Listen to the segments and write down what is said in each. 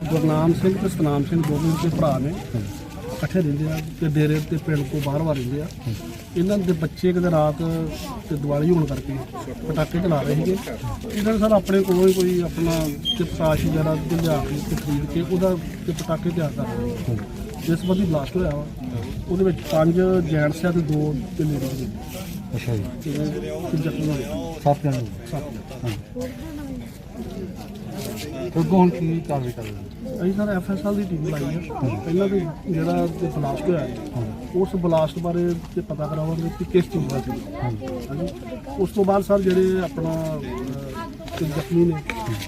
ਗੁਰਨਾਮ ਸਿੰਘ ਤੇ ਸਤਨਾਮ ਸਿੰਘ ਦੋਵੇਂ ਦੇ ਭਰਾ ਨੇ। ਇਕੱਠੇ ਰਹਿੰਦੇ ਆ ਤੇ ਡੇਰੇ ਤੇ ਪਿੰਡ ਕੋ ਬਾਹਰ ਬਾਹਰ ਰਹਿੰਦੇ ਆ। ਇਹਨਾਂ ਦੇ ਬੱਚੇ ਕਿਤੇ ਰਾਤ ਤੇ ਦੀਵਾਲੀ ਹੋਣ ਕਰਕੇ ਪਟਾਕੇ ਚਲਾ ਰਹੇ ਸੀਗੇ। ਇਹਨਾਂ ਨੇ ਸਰ ਆਪਣੇ ਕੋਲੋਂ ਹੀ ਕੋਈ ਆਪਣਾ ਤੇ ਪਤਾਸ਼ ਵਗੈਰਾ ਤੇ ਲਿਆ ਕੇ ਤੇ ਖਰੀਦ ਕੇ ਉਹਦਾ ਤੇ ਪਟਾਕੇ ਤਿਆਰ ਕਰ ਰਹੇ ਜਿਸ ਬੰਦੀ ਬਲਾਸਟ ਹੋਇਆ ਵਾ। ਉਹਦੇ ਵਿੱਚ ਪੰਜ ਜੈਂਟਸ ਆ ਤੇ ਦੋ ਤੇ ਲੇਡੀਜ਼ ਨੇ। ਅੱਛਾ ਜੀ। ਤੇ ਜ਼ਖਮੀ ਹੋਏ। ਸੱਤ ਜਣੇ। ਸੱਤ। ਤੇ ਹੁਣ ਕੀ ਕਾਰਵਾਈ ਕਰ ਰਹੇ ਹੋ? ਅਸੀਂ ਸਰ ਐਫਐਸਐਲ ਦੀ ਟੀਮ ਲਾਈ ਹੈ ਪਹਿਲਾਂ ਤੇ ਜਿਹੜਾ ਤੇ ਬਲਾਸਟ ਹੋਇਆ ਹੈ, ਉਸ ਬਲਾਸਟ ਬਾਰੇ ਤੇ ਪਤਾ ਕਰਾਵਾਂਗੇ ਕਿ ਕਿਸ ਚੀਜ਼ ਦਾ ਸੀ। ਹਾਂਜੀ। ਉਸ ਤੋਂ ਬਾਅਦ ਸਰ ਜਿਹੜੇ ਆਪਣਾ ਅਹ, ਤੇ ਜ਼ਖਮੀ ਨੇ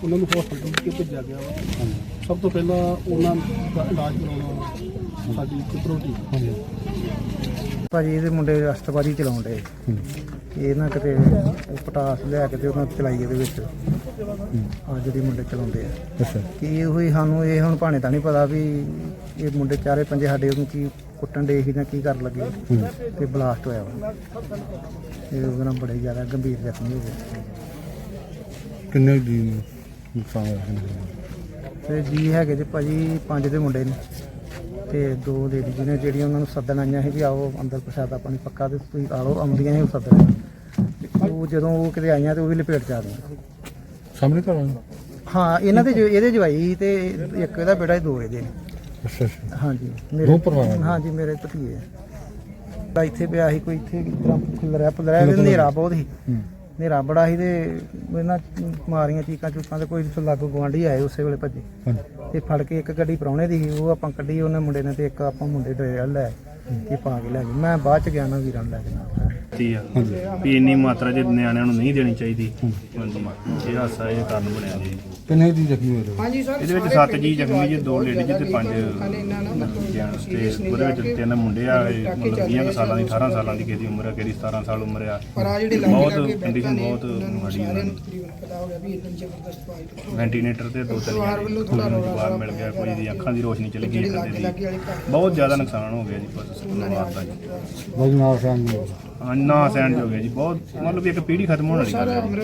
ਉਹਨਾਂ ਨੂੰ ਹਸਪਤਾਲ ਵਿੱਚ ਭੇਜਿਆ ਗਿਆ ਵਾ। ਸਭ ਤੋਂ ਪਹਿਲਾਂ ਉਹਨਾਂ ਦਾ ਇਲਾਜ ਕਰਾਉਣਾ ਸਾਡੀ ਪ੍ਰਾਇੋਰਟੀ ਹਾਂਜੀ ਭਾਜੀ ਇਹਦੇ ਮੁੰਡੇ ਰਸਤਬਾਰੀ ਚਲਾਉਣ ਦੇ ਇਹ ਨਾ ਕਿਤੇ ਪਟਾਸ ਲਿਆ ਕੇ ਤੇ ਉਹਨਾਂ ਚਲਾਈ ਇਹਦੇ ਵਿੱਚ। ਆ ਜਿਹੜੀ ਮੁੰਡੇ ਚਲਾਉਂਦੇ ਆ। ਅੱਛਾ। ਕੀ ਇਹੋ ਹੀ ਸਾਨੂੰ ਇਹ ਹੁਣ ਭਾਣੇ ਤਾਂ ਨਹੀਂ ਪਤਾ ਵੀ ਇਹ ਮੁੰਡੇ ਚਾਰੇ ਪੰਜੇ ਸਾਡੇ ਉਹਨੂੰ ਕੀ ਕੁੱਟਣ ਦੇ ਸੀ ਜਾਂ ਕੀ ਕਰਨ ਲੱਗੇ ਤੇ ਬਲਾਸਟ ਹੋਇਆ ਵਾ। ਇਹ ਉਹਦੇ ਨਾਲ ਬੜੇ ਜ਼ਿਆਦਾ ਗੰਭੀਰ ਜ਼ਖਮੀ ਹੋ ਗਏ। ਕਿੰਨੇ ਦੀ ਨੁਕਸਾਨ ਹੋਇਆ ਕਿੰਨੇ ਤੇ ਜੀ ਹੈਗੇ ਤੇ ਭਾਜੀ ਪੰਜ ਦੇ ਮੁੰਡੇ ਨੇ। ਤੇ ਦੋ ਲੇਡੀਜ਼ ਨੇ ਜਿਹੜੀਆਂ ਉਹਨਾਂ ਨੂੰ ਸੱਦਣ ਆਈਆਂ ਸੀ ਵੀ ਆਓ ਅੰਦਰ ਪ੍ਰਸ਼ਾਦਾ ਪਾਣੀ ਪੱਕਾ ਤੇ ਤੁਸੀਂ ਆ ਲਓ ਆਉਂਦੀਆਂ ਸੀ ਉਹ ਸੱਦਣ। ਤੇ ਉਹ ਜਦੋਂ ਉਹ ਕਿਤੇ ਆਈਆਂ ਤੇ ਉਹ ਵੀ ਲਪੇਟ ਚ ਆ ਗਈਆਂ। ਸਾਹਮਣੇ ਵਾਲਾ ਹਾਂ ਇਹਨਾਂ ਦੇ ਜੋ- ਇਹਦੇ ਜਵਾਈ ਤੇ ਇੱਕ ਇਹਦਾ ਬੇਟਾ ਦੋ ਇਹਦੇ ਨੇ। ਅੱਛਾ ਅੱਛਾ। ਹਾਂਜੀ ਦੋ ਪਰਿਵਾਰਾਂ ਦੇ? ਹਾਂਜੀ ਮੇਰੇ ਭਤੀਏ ਆ। ਤਾਂ ਇੱਥੇ ਪਿਆ ਸੀ ਕੋਈ ਇੱਥੇ ਕਿਸ ਤਰ੍ਹਾਂ ਖੁੱਲਰਿਆ ਪੁੱਲਰਿਆ ਇਹਦੇ ਹਨੇਰਾ ਬਹੁਤ ਸੀ। ਹੂੰ। ਹਨੇਰਾ ਬੜਾ ਸੀ ਤੇ ਇਹਨਾਂ ਮਾਰੀਆਂ ਚੀਕਾਂ ਚੂਕਾਂ ਤੇ ਕੋਈ ਲਾਗੂ ਗਵਾਂਢੀ ਆਏ ਉਸੇ ਵੇਲੇ ਭੱਜੇ। ਹਾਂਜੀ ਤੇ ਫੜ ਕੇ ਇੱਕ ਗੱਡੀ ਪ੍ਰਾਹੁਣੇ ਦੀ ਸੀ ਉਹ ਆਪਾਂ ਕੱਢੀ ਉਹਨੇ ਮੁੰਡੇ ਨੇ ਤੇ ਇੱਕ ਆਪਾਂ ਮੁੰਡੇ ਦੇ ਲੈ ਕੇ ਪਾ ਕੇ ਲੈ ਗਏ। ਮੈਂ ਬਾਅਦ ਚ ਗਿਆ ਨਾ ਵੀਰਾਂ ਨੂੰ ਲੈ ਕੇ ਨਾਲ। ਦਿੱਤੀ ਆ। ਹਾਂਜੀ ਵੀ ਇੰਨੀ ਮਾਤਰਾ ਜੇ ਨਿਆਣਿਆਂ ਨੂੰ ਨਹੀਂ ਦੇਣੀ ਚਾਹੀਦੀ ਹਾਂਜੀ ਇਹ ਹਾਸਾ ਇਹ ਕਾਰਨ ਬਣਿਆ ਜੀ। ਕਿੰਨੇ ਦੀ ਜ਼ਖਮੀ ਹੋਏ ਨੇ? ਇਹਦੇ ਵਿੱਚ ਸੱਤ ਜੀ ਜ਼ਖਮੀ ਜੀ ਦੋ ਲੇਡੀਜ਼ ਤੇ ਪੰਜ ਜੈਂਟਸ ਤੇ ਉਹਦੇ ਵਿੱਚ ਤਿੰਨ ਮੁੰਡੇ ਆ ਇਹ ਮਤਲਬ 20 ਕੁ ਸਾਲਾਂ ਦੀ 18 ਸਾਲਾਂ ਦੀ ਕਿਸੇ ਦੀ ਉਮਰ ਆ ਕਿਸੇ ਦੀ 17 ਸਾਲ ਉਮਰ ਆ। ਬਹੁਤ ਕੰਡੀਸ਼ਨ ਬਹੁਤ ਮਾੜੀ ਉਹਨਾਂ ਦੀ ਵੈਂਟੀਲੇਟਰ ਤੇ ਦੋ ਤਿੰਨ ਜਣੇ ਬਾਹਰ ਮਿਲ ਗਿਆ ਕੋਈ ਦੀ ਅੱਖਾਂ ਦੀ ਰੋਸ਼ਨੀ ਚਲੀ ਗਈ ਬੰਦੇ ਦੀ। ਬਹੁਤ ਜ਼ਿਆਦਾ ਨੁਕਸਾਨ ਹੋ ਗਿਆ ਜੀ ਪਰਿਵਾਰ ਦਾ ਜੀ। ਵਜਨਾਰ ਸਾਹਿਬ ਨੂੰ ਹਾਂ, ਨਾ ਸਹਿਣ ਹੋ ਗਿਆ ਜੀ ਬਹੁਤ ਮਤਲਬ ਇੱਕ ਪੀੜ੍ਹੀ ਖਤਮ ਹੋਣ ਵਾਲੀ ਗੱਲ ਹੈ ਜੀ।